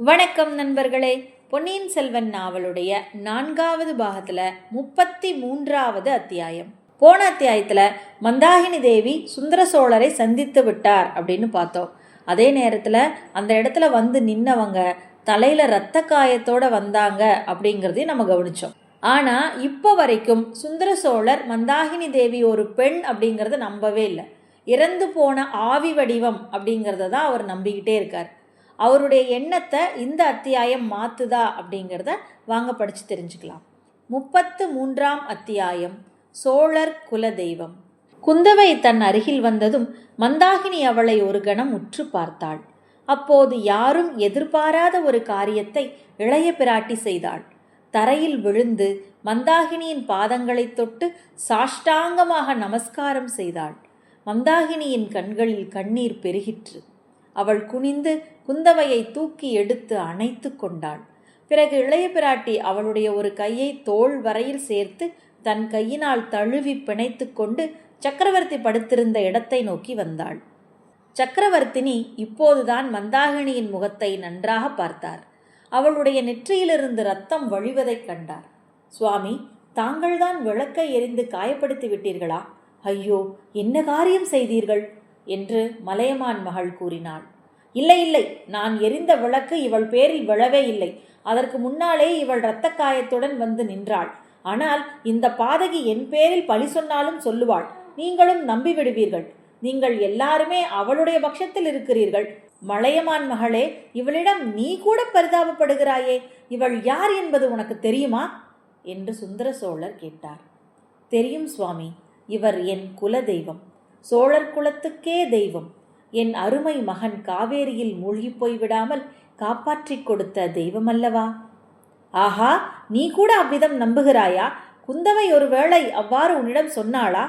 வணக்கம் நண்பர்களே. பொன்னியின் செல்வன் நாவலுடைய நான்காவது பாகத்தில் முப்பத்தி மூன்றாவது அத்தியாயம். போன அத்தியாயத்தில் மந்தாகினி தேவி சுந்தர சோழரை சந்தித்து விட்டார் அப்படின்னு பார்த்தோம். அதே நேரத்தில் அந்த இடத்துல வந்து நின்னவங்க தலையில் இரத்த காயத்தோடு வந்தாங்க அப்படிங்கிறதையும் நம்ம கவனிச்சோம். ஆனால் இப்போ வரைக்கும் சுந்தர சோழர் மந்தாகினி தேவி ஒரு பெண் அப்படிங்கிறத நம்பவே இல்லை. இறந்து போன ஆவி வடிவம் அப்படிங்கிறத தான் அவர் நம்பிக்கிட்டே இருக்கார். அவருடைய எண்ணத்தை இந்த அத்தியாயம் மாத்துதா அப்படிங்கிறத வாங்க படித்து தெரிஞ்சுக்கலாம். முப்பத்து மூன்றாம் அத்தியாயம் சோழர் குல தெய்வம் குந்தவை தன் அருகில் வந்ததும் மந்தாகினி அவளை ஒரு கணம் உற்று பார்த்தாள். அப்போது யாரும் எதிர்பாராத ஒரு காரியத்தை இளைய பிராட்டி செய்தாள். தரையில் விழுந்து மந்தாகினியின் பாதங்களைத் தொட்டு சாஷ்டாங்கமாக நமஸ்காரம் செய்தாள். மந்தாகினியின் கண்களில் கண்ணீர் பெருகிற்று. அவள் குனிந்து குந்தவையை தூக்கி எடுத்து அணைத்து கொண்டாள். பிறகு இளைய பிராட்டி அவளுடைய ஒரு கையை தோள் வரையில் சேர்த்து தன் கையினால் தழுவி பிணைத்து கொண்டு சக்கரவர்த்தி படுத்திருந்த இடத்தை நோக்கி வந்தாள். சக்கரவர்த்தினி இப்போதுதான் மந்தாகினியின் முகத்தை நன்றாக பார்த்தார். அவளுடைய நெற்றியிலிருந்து ரத்தம் வழிவதைக் கண்டார். சுவாமி தாங்கள்தான் விளக்கை எரிந்து காயப்படுத்தி விட்டீர்களா? ஐயோ என்ன காரியம் செய்தீர்கள்? என்று மலையமான் மகள் கூறினாள். இல்லை இல்லை நான் எரிந்த விளக்கு இவள் பேரில் விழவே இல்லை. அதற்கு முன்னாலே இவள் இரத்த காயத்துடன் வந்து நின்றாள். ஆனால் இந்த பாதகி என் பேரில் பழி சொன்னாலும் சொல்லுவாள். நீங்களும் நம்பிவிடுவீர்கள். நீங்கள் எல்லாருமே அவளுடைய பட்சத்தில் இருக்கிறீர்கள். மலையமான் மகளே இவளிடம் நீ கூட பரிதாபப்படுகிறாயே. இவள் யார் என்பது உனக்கு தெரியுமா? என்று சுந்தர சோழர் கேட்டார். தெரியும் சுவாமி இவர் என் குல தெய்வம் சோழர் குலத்துக்கே தெய்வம். என் அருமை மகன் காவேரியில் மூழ்கிப் போய் விடாமல் காப்பாற்றிக் கொடுத்த தெய்வமல்லவா? ஆஹா நீ கூட அவ்விதம் நம்புகிறாயா? குந்தவை ஒருவேளை அவ்வாறு உன்னிடம் சொன்னாளா?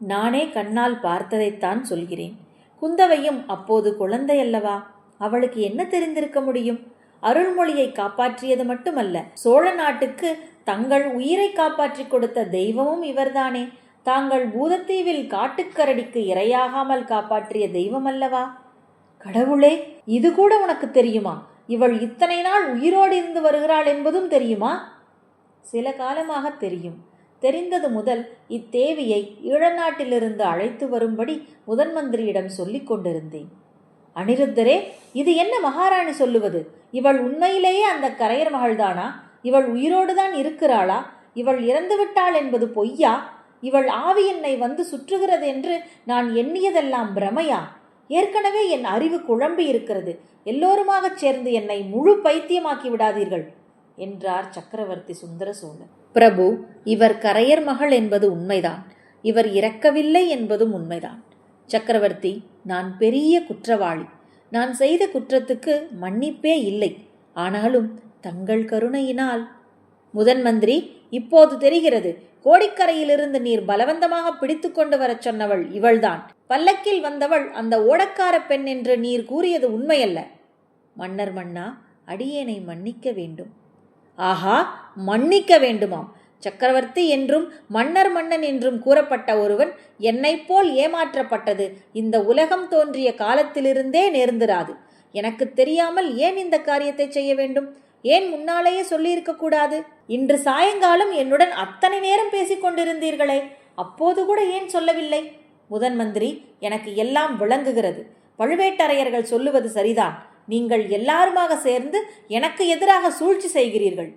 நானே கண்ணால் பார்த்ததைத்தான் சொல்கிறேன். குந்தவையும் அப்போது குழந்தை அல்லவா அவளுக்கு என்ன தெரிந்திருக்க முடியும்? அருள்மொழியை காப்பாற்றியது மட்டுமல்ல சோழ நாட்டுக்கு தங்கள் உயிரை காப்பாற்றிக் கொடுத்த தெய்வமும் இவர்தானே. தாங்கள் பூதத்தீவில் காட்டுக்கரடிக்கு இரையாகாமல் காப்பாற்றிய தெய்வம் அல்லவா கடவுளே இது கூட உனக்கு தெரியுமா? இவள் இத்தனை நாள் உயிரோடு இருந்து வருகிறாள் என்பதும் தெரியுமா? சில காலமாக தெரியும். தெரிந்தது முதல் இத்தேவியை ஈழநாட்டிலிருந்து அழைத்து வரும்படி முதன் மந்திரியிடம் சொல்லிக் கொண்டிருந்தேன். அனிருத்தரே இது என்ன மகாராணி சொல்லுவது? இவள் உண்மையிலேயே அந்த கரையர் மகள்தானா? இவள் உயிரோடுதான் இருக்கிறாளா? இவள் இறந்து விட்டாள் என்பது பொய்யா? இவள் ஆவி என்னை வந்து சுற்றுகிறது என்று நான் எண்ணியதெல்லாம் பிரமையா? ஏற்கனவே என் அறிவு குழம்பி இருக்கிறது. எல்லோருமாகச் சேர்ந்து என்னை முழு பைத்தியமாக்கி விடாதீர்கள் என்றார் சக்கரவர்த்தி சுந்தர சோழர் பிரபு இவர் கரையர் மகள் என்பது உண்மைதான். இவர் இறக்கவில்லை என்பதும் உண்மைதான். சக்கரவர்த்தி நான் பெரிய குற்றவாளி. நான் செய்த குற்றத்துக்கு மன்னிப்பே இல்லை. ஆனாலும் தங்கள் கருணையினால். முதன் மந்திரி இப்போது தெரிகிறது கோடிக்கரையிலிருந்து நீர் பலவந்தமாக பிடித்து கொண்டு வரச் சொன்னவள் இவள்தான். பல்லக்கில் வந்தவள் அந்த ஓடக்கார பெண் என்று நீர் கூறியது உண்மையல்ல. மன்னர் மன்னா அடியேனை மன்னிக்க வேண்டும். ஆஹா மன்னிக்க வேண்டுமாம். சக்கரவர்த்தி என்றும் மன்னர் மன்னன் என்றும் கூறப்பட்ட ஒருவன் என்னைப் போல் ஏமாற்றப்பட்டது. இந்த உலகம் தோன்றிய காலத்திலிருந்தே நேர்ந்திராது. எனக்கு தெரியாமல் ஏன் இந்த காரியத்தை செய்ய வேண்டும்? ஏன் முன்னாலேயே சொல்லியிருக்க கூடாது இன்று சாயங்காலம் என்னுடன் அத்தனை நேரம் பேசிக் கொண்டிருந்தீர்களே அப்போது கூட ஏன் சொல்லவில்லை? முதன் மந்திரி எனக்கு எல்லாம் விளங்குகிறது. பழுவேட்டரையர்கள் சொல்லுவது சரிதான். நீங்கள் எல்லாருமாக சேர்ந்து எனக்கு எதிராக சூழ்ச்சி செய்கிறீர்கள்.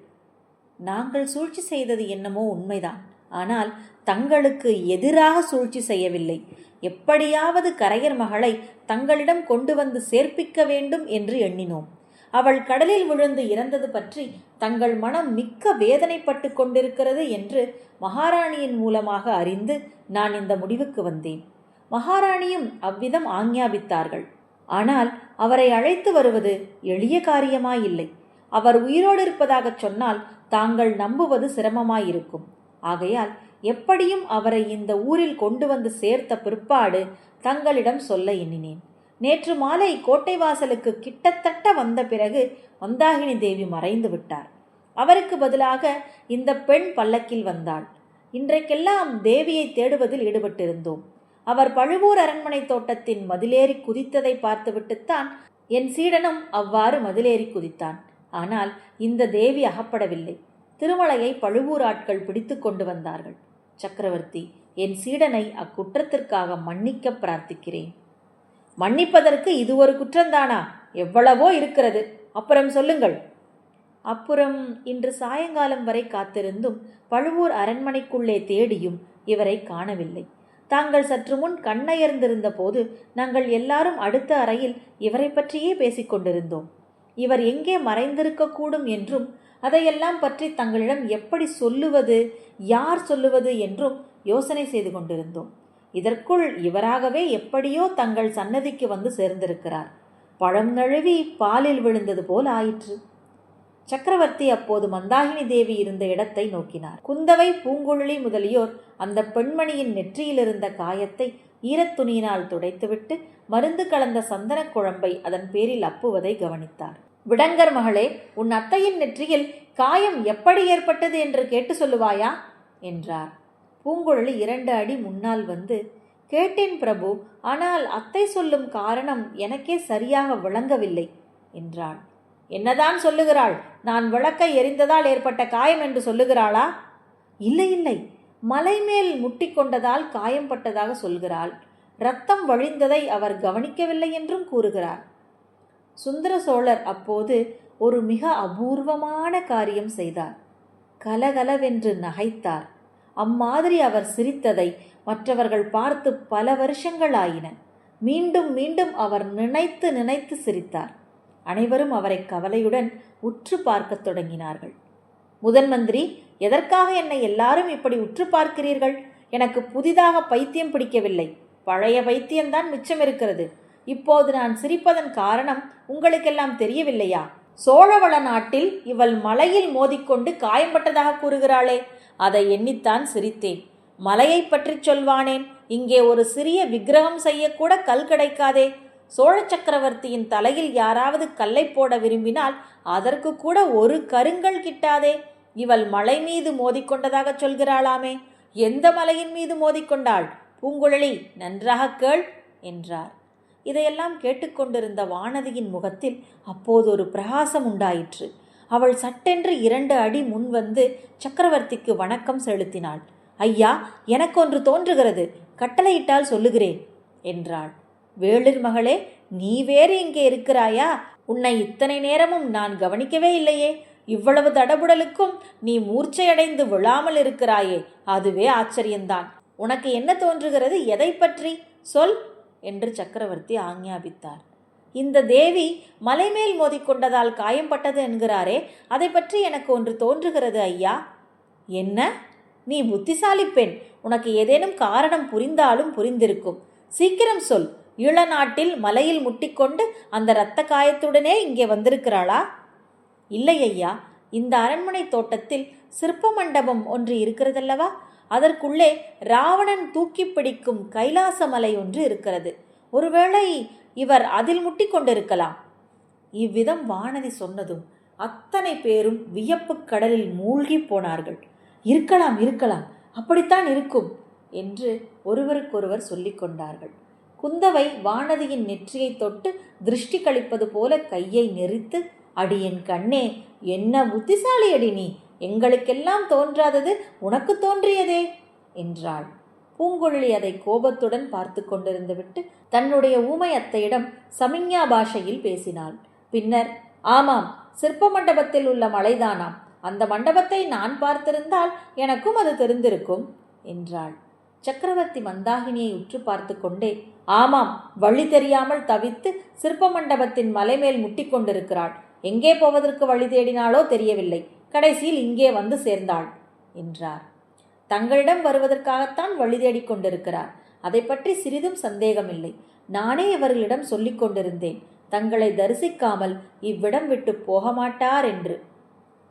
நாங்கள் சூழ்ச்சி செய்தது என்னமோ உண்மைதான். ஆனால் தங்களுக்கு எதிராக சூழ்ச்சி செய்யவில்லை. எப்படியாவது கரையர் மகளை தங்களிடம் கொண்டு வந்து சேர்ப்பிக்க வேண்டும் என்று எண்ணினோம். அவள் கடலில் விழுந்து இறந்தது பற்றி தங்கள் மனம் மிக்க வேதனைப்பட்டு கொண்டிருக்கிறது என்று மகாராணியின் மூலமாக அறிந்து நான் இந்த முடிவுக்கு வந்தேன். மகாராணியும் அவ்விதம் ஆஞ்ஞாபித்தார்கள். ஆனால் அவரை அழைத்து வருவது எளிய காரியமாயில்லை. அவர் உயிரோடு இருப்பதாகச் சொன்னால் தாங்கள் நம்புவது சிரமமாயிருக்கும். ஆகையால் எப்படியும் அவரை இந்த ஊரில் கொண்டு வந்து சேர்த்த பிற்பாடு தங்களிடம் சொல்ல எண்ணினேன். நேற்று மாலை கோட்டை வாசலுக்கு கிட்டத்தட்ட வந்த பிறகு மந்தாகினி தேவி மறைந்து விட்டார். அவருக்கு பதிலாக இந்த பெண் பல்லக்கில் வந்தாள். இன்றைக்கெல்லாம் தேவியை தேடுவதில் ஈடுபட்டிருந்தோம். அவர் பழுவூர் அரண்மனை தோட்டத்தின் மதிலேறி குதித்ததை பார்த்துவிட்டுத்தான் என் சீடனும் அவ்வாறு மதிலேறி குதித்தான். ஆனால் இந்த தேவி அகப்படவில்லை. திருமலையை பழுவூர் ஆட்கள் பிடித்து கொண்டு வந்தார்கள். சக்கரவர்த்தி என் சீடனை அக்குற்றத்திற்காக மன்னிக்க பிரார்த்திக்கிறேன். மன்னிப்பதற்கு இது ஒரு குற்றந்தானா எவ்வளவோ இருக்கிறது. அப்புறம் சொல்லுங்கள். அப்புறம் இன்று சாயங்காலம் வரை காத்திருந்தும் பழுவூர் அரண்மனைக்குள்ளே தேடியும் இவரை காணவில்லை. தாங்கள் சற்று முன் கண்ணயர்ந்திருந்த போது நாங்கள் எல்லாரும் அடுத்த அறையில் இவரை பற்றியே பேசிக்கொண்டிருந்தோம் இவர் எங்கே மறைந்திருக்கக்கூடும் என்றும் அதையெல்லாம் பற்றி தங்களிடம் எப்படி சொல்லுவது யார் சொல்லுவது என்றும் யோசனை செய்து கொண்டிருந்தோம். இதற்குள் இவராகவே எப்படியோ தங்கள் சன்னதிக்கு வந்து சேர்ந்திருக்கிறார். பழம் நழுவி பாலில் விழுந்தது போல் ஆயிற்று. சக்கரவர்த்தி அப்போது மந்தாகினி தேவி இருந்த இடத்தை நோக்கினார். குந்தவை பூங்குழலி முதலியோர் அந்த பெண்மணியின் நெற்றியில் இருந்த காயத்தை ஈரத்துணியினால் துடைத்துவிட்டு மருந்து கலந்த சந்தனக் குழம்பை அதன் பேரில் அப்புவதை கவனித்தார். விடங்கர் மகளே உன் அத்தையின் நெற்றியில் காயம் எப்படி ஏற்பட்டது என்று கேட்டு சொல்லுவாயா? என்றார். பூங்குழலி இரண்டு அடி முன்னால் வந்து கேட்டேன் பிரபு ஆனால் அத்தை சொல்லும் காரணம் எனக்கே சரியாக விளங்கவில்லை என்றாள். என்னதான் சொல்லுகிறாள்? நான் விளக்கை எரிந்ததால் ஏற்பட்ட காயம் என்று சொல்லுகிறாளா? இல்லை இல்லை. மலை மேல் முட்டிக்கொண்டதால் காயம் பட்டதாக சொல்கிறாள். ரத்தம் வழிந்ததை அவர் கவனிக்கவில்லை என்றும் கூறுகிறார். சுந்தர சோழர் அப்போது ஒரு மிக அபூர்வமான காரியம் செய்தார். கலகலவென்று நகைத்தார். அம்மாதிரி அவர் சிரித்ததை மற்றவர்கள் பார்த்து பல வருஷங்கள் ஆயின மீண்டும் மீண்டும் அவர் நினைத்து நினைத்து சிரித்தார். அனைவரும் அவரை கவலையுடன் உற்று பார்க்கத் தொடங்கினார்கள். முதன் மந்திரி எதற்காக என்னை எல்லாரும் இப்படி உற்று பார்க்கிறீர்கள்? எனக்கு புதிதாக பைத்தியம் பிடிக்கவில்லை. பழைய பைத்தியம்தான் மிச்சம் இருக்கிறது. இப்போது நான் சிரிப்பதன் காரணம் உங்களுக்கெல்லாம் தெரியவில்லையா? சோழவள நாட்டில் இவள் மலையில் மோதிக்கொண்டு காயம்பட்டதாக கூறுகிறாளே. அதை எண்ணித்தான் சிரித்தேன். மலையை பற்றி சொல்வானேன். இங்கே ஒரு சிறிய விக்கிரகம் செய்யக்கூட கல் கிடைக்காதே. சோழ சக்கரவர்த்தியின் தலையில் யாராவது கல்லை போட விரும்பினால் அதற்கு கூட ஒரு கருங்கல் கிட்டாதே. இவள் மலை மீது மோதிக்கொண்டதாக சொல்கிறாளாமே. எந்த மலையின் மீது மோதிக்கொண்டாள் பூங்குழலி நன்றாக கேள் என்றார். இதையெல்லாம் கேட்டுக்கொண்டிருந்த வானதியின் முகத்தில் அப்போது ஒரு பிரகாசம் உண்டாயிற்று. அவள் சட்டென்று இரண்டு அடி முன் வந்து சக்கரவர்த்திக்கு வணக்கம் செலுத்தினாள். ஐயா எனக்கொன்று தோன்றுகிறது. கட்டளையிட்டால் சொல்லுகிறேன் என்றாள். வேளிர் மகளே நீ வேறு இங்கே இருக்கிறாயா? உன்னை இத்தனை நேரமும் நான் கவனிக்கவே இல்லையே. இவ்வளவு தடபுடலுக்கும் நீ மூர்ச்சையடைந்து விழாமல் இருக்கிறாயே. அதுவே ஆச்சரியந்தான் உனக்கு என்ன தோன்றுகிறது? எதை பற்றி? சொல் என்று சக்கரவர்த்தி ஆஞ்ஞாபித்தார். இந்த தேவி மலைமேல் மோதிக்கொண்டதால் காயம்பட்டது என்கிறாரே அதை பற்றி எனக்கு ஒன்று தோன்றுகிறது ஐயா. என்ன? நீ புத்திசாலி பெண். உனக்கு ஏதேனும் காரணம் புரிந்தாலும் புரிந்திருக்கும். சீக்கிரம் சொல். ஈழநாட்டில் மலையில் முட்டிக்கொண்டு அந்த இரத்த காயத்துடனே இங்கே வந்திருக்கிறாளா? இல்லை ஐயா. இந்த அரண்மனை தோட்டத்தில் சிற்ப மண்டபம் ஒன்று இருக்கிறதல்லவா? அதற்குள்ளே ராவணன் தூக்கி பிடிக்கும் கைலாச மலை ஒன்று இருக்கிறது. ஒருவேளை இவர் அதில் முட்டிக்கொண்டிருக்கலாம். இவ்விதம் வானதி சொன்னதும் அத்தனை பேரும் வியப்புக் கடலில் மூழ்கி போனார்கள். இருக்கலாம் இருக்கலாம் அப்படித்தான் இருக்கும் என்று ஒருவருக்கொருவர் சொல்லிக் கொண்டார்கள். குந்தவை வானதியின் நெற்றியை தொட்டு திருஷ்டி கழிப்பது போல கையை நெறித்து அடியன் கண்ணே என்ன புத்திசாலி அடி நீ? எங்களுக்கெல்லாம் தோன்றாதது உனக்கு தோன்றியதே என்றாள். பூங்குழலி அதை கோபத்துடன் பார்த்து கொண்டிருந்து விட்டு தன்னுடைய ஊமை அத்தையிடம் சமிஞ்ஞா பாஷையில் பேசினாள். பின்னர் ஆமாம் சிற்ப மண்டபத்தில் உள்ள மலைதானாம். அந்த மண்டபத்தை நான் பார்த்திருந்தால் எனக்கும் அது தெரிந்திருக்கும் என்றாள். சக்கரவர்த்தி மந்தாகினியை உற்று பார்த்து கொண்டே ஆமாம் வழி தெரியாமல் தவித்து சிற்ப மண்டபத்தின் மலைமேல் முட்டிக்கொண்டிருக்கிறாள் எங்கே போவதற்கு வழி தேடினாலோ தெரியவில்லை. கடைசியில் இங்கே வந்து சேர்ந்தாள் என்றார். தங்களிடம் வருவதற்காகத்தான் வழி தேடிக் கொண்டிருக்கிறார். அதை பற்றி சிறிதும் சந்தேகமில்லை. நானே இவர்களிடம் சொல்லிக் கொண்டிருந்தேன். தங்களை தரிசிக்காமல் இவ்விடம் விட்டு போக மாட்டார் என்று.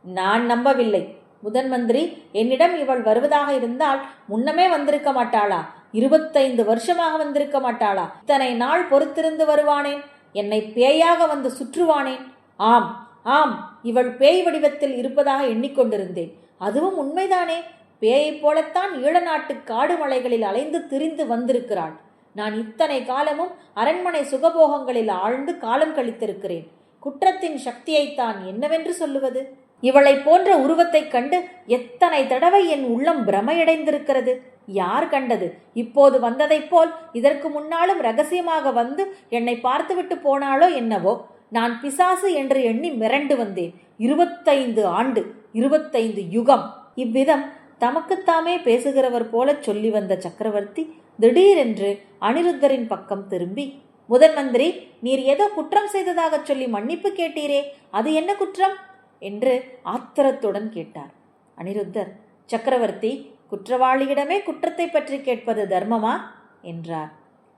நான் நம்பவில்லை. முதன் மந்திரி என்னிடம் இவள் வருவதாக இருந்தால் முன்னமே வந்திருக்க மாட்டாளா? இருபத்தைந்து வருஷமாக வந்திருக்க மாட்டாளா? இத்தனை நாள் பொறுத்திருந்து வருவானேன்? என்னை பேயாக வந்து சுற்றுவானேன்? ஆம் ஆம் இவள் பேய் வடிவத்தில் இருப்பதாக எண்ணிக்கொண்டிருந்தேன் அதுவும் உண்மைதானே? பேயைப் போலத்தான் ஈழநாட்டு காடு மலைகளில் அலைந்து திரிந்து வந்திருக்கிறாள். நான் இத்தனை காலமும் அரண்மனை சுகபோகங்களில் ஆழ்ந்து காலம் கழித்திருக்கிறேன். குற்றத்தின் சக்தியைத்தான் என்னவென்று சொல்லுவது? இவளைப் போன்ற உருவத்தைக் கண்டு எத்தனை தடவை என் உள்ளம் பிரமையடைந்திருக்கிறது? யார் கண்டது? இப்போது வந்ததைப் போல் இதற்கு முன்னாலும் ரகசியமாக வந்து என்னை பார்த்துவிட்டு போனாளோ என்னவோ? நான் பிசாசு என்று எண்ணி மிரண்டு வந்தேன். இருபத்தைந்து ஆண்டு இருபத்தைந்து யுகம். இவ்விதம் தமக்குத்தாமே பேசுகிறவர் போலச் சொல்லி வந்த சக்கரவர்த்தி திடீரென்று அனிருத்தரின் பக்கம் திரும்பி முதன் மந்திரி நீர் ஏதோ குற்றம் செய்ததாகச் சொல்லி மன்னிப்பு கேட்டீரே அது என்ன குற்றம்? என்று ஆத்திரத்துடன் கேட்டார். அனிருத்தர் சக்கரவர்த்தி குற்றவாளியிடமே குற்றத்தை பற்றி கேட்பது தர்மமா? என்றார்.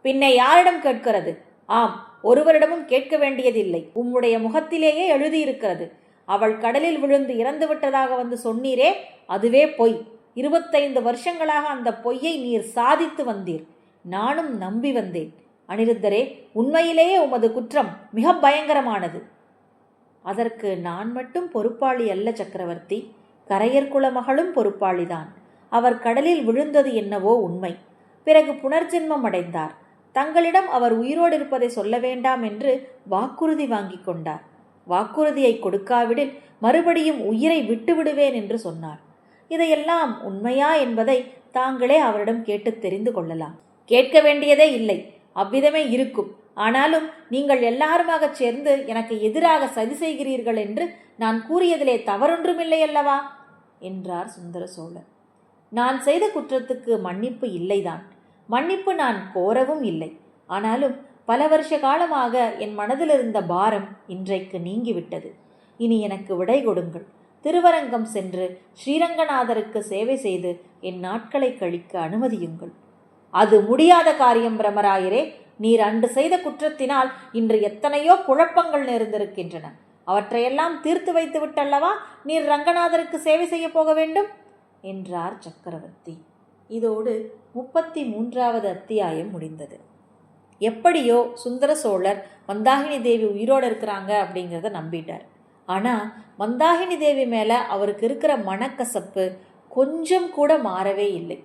பின்ன யாரிடம் கேட்கிறது? ஆம் ஒருவரிடமும் கேட்க வேண்டியதில்லை. உம்முடைய முகத்திலேயே எழுதியிருக்கிறது. அவள் கடலில் விழுந்து இறந்து விட்டதாக வந்து சொன்னீரே அதுவே பொய். இருபத்தைந்து வருஷங்களாக அந்த பொய்யை நீர் சாதித்து வந்தீர். நானும் நம்பி வந்தேன். அனிருத்தரே உண்மையிலேயே உமது குற்றம் மிக பயங்கரமானது. அதற்கு நான் மட்டும் பொறுப்பாளி அல்ல சக்கரவர்த்தி. கரையர்குல மகளும் பொறுப்பாளிதான். அவர் கடலில் விழுந்தது என்னவோ உண்மை. பிறகு புனர்ஜென்மம் அடைந்தார். தங்களிடம் அவர் உயிரோடு இருப்பதை சொல்ல வேண்டாம் என்று வாக்குறுதி வாங்கிக் கொண்டார். வாக்குறுதியை கொடுக்காவிடில் மறுபடியும் உயிரை விட்டுவிடுவேன் என்று சொன்னார். இதையெல்லாம் உண்மையா என்பதை தாங்களே அவரிடம் கேட்டு தெரிந்து கொள்ளலாம். கேட்க வேண்டியதே இல்லை. அவ்விதமே இருக்கும். ஆனாலும் நீங்கள் எல்லாருமாக சேர்ந்து எனக்கு எதிராக சதி செய்கிறீர்கள் என்று நான் கூறியதிலே தவறொன்றுமில்லை அல்லவா? என்றார் சுந்தர சோழர் நான் செய்த குற்றத்துக்கு மன்னிப்பு இல்லைதான். மன்னிப்பு நான் கோரவும் இல்லை. ஆனாலும் பல வருஷ காலமாக என் மனதில் இருந்த பாரம் இன்றைக்கு நீங்கிவிட்டது. இனி எனக்கு விடை கொடுங்கள். திருவரங்கம் சென்று ஸ்ரீரங்கநாதருக்கு சேவை செய்து என் நாட்களை கழிக்க அனுமதியுங்கள். அது முடியாத காரியம் பிரமராயரே நீர் அன்று செய்த குற்றத்தினால் இன்று எத்தனையோ குழப்பங்கள் நேர்ந்திருக்கின்றன. அவற்றையெல்லாம் தீர்த்து வைத்து விட்டல்லவா? நீர் ரங்கநாதருக்கு சேவை செய்ய போக வேண்டும்? என்றார் சக்கரவர்த்தி. இதோடு முப்பத்தி மூன்றாவது அத்தியாயம் முடிந்தது. எப்படியோ சுந்தர சோழர் மந்தாகினி தேவி உயிரோடு இருக்கிறாங்க அப்படிங்கிறத நம்பிட்டார். ஆனால் மந்தாகினி தேவி மேலே அவருக்கு இருக்கிற மனக்கசப்பு கொஞ்சம் கூட மாறவே இல்லை.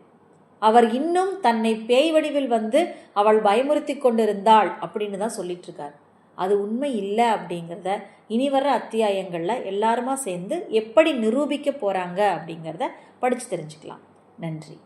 அவர் இன்னும் தன்னை பேய் வடிவில் வந்து அவள் பயமுறுத்தி கொண்டிருந்தாள் அப்படின்னு தான் சொல்லிட்டு இருக்கார். அது உண்மை இல்லை அப்படிங்கிறத இனி வர்ற அத்தியாயங்களில் எல்லாருமா சேர்ந்து எப்படி நிரூபிக்க போகிறாங்க அப்படிங்கிறத படித்து தெரிஞ்சுக்கலாம். நன்றி.